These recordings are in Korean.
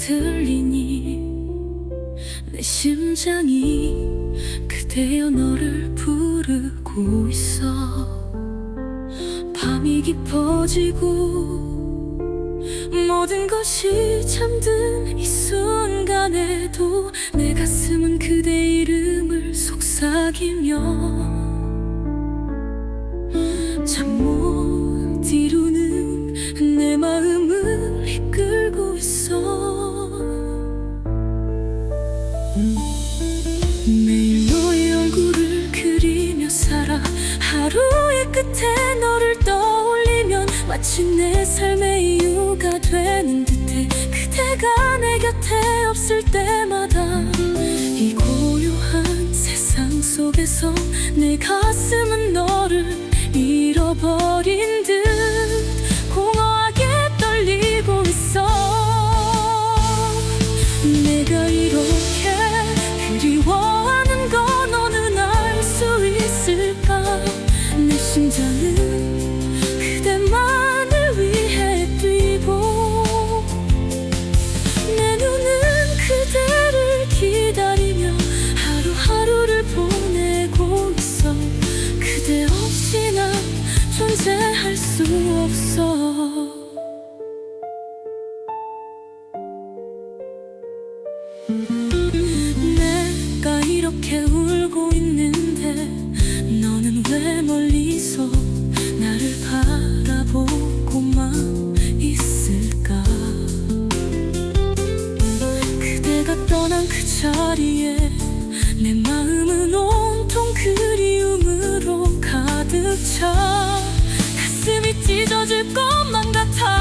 들리니? 내 심장이 그대여 너를 부르고 있어. 밤이 깊어지고 모든 것이 잠든 이 순간에도 내 가슴은 그대 이름을 속삭이며 잠못 이루 마치 내 삶의 이유가 되는 듯해 그대가 내 곁에 없을 때마다 이 고요한 세상 속에서 내 가슴은 너를 잃어버린 듯 수 없어. 내가 이렇게 울고 있는데 너는 왜 멀리서 나를 바라보고만 있을까? 그대가 떠난 그 자리에 내 마음은 온통 그리움으로 가득 차 찢어질 것만 같아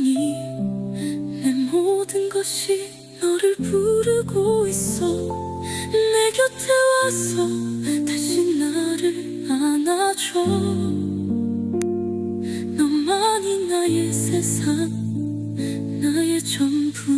심장이 내 모든 것이 너를 부르고 있어. 내 곁에 와서 다시 나를 안아줘. 너만이 나의 세상 나의 전부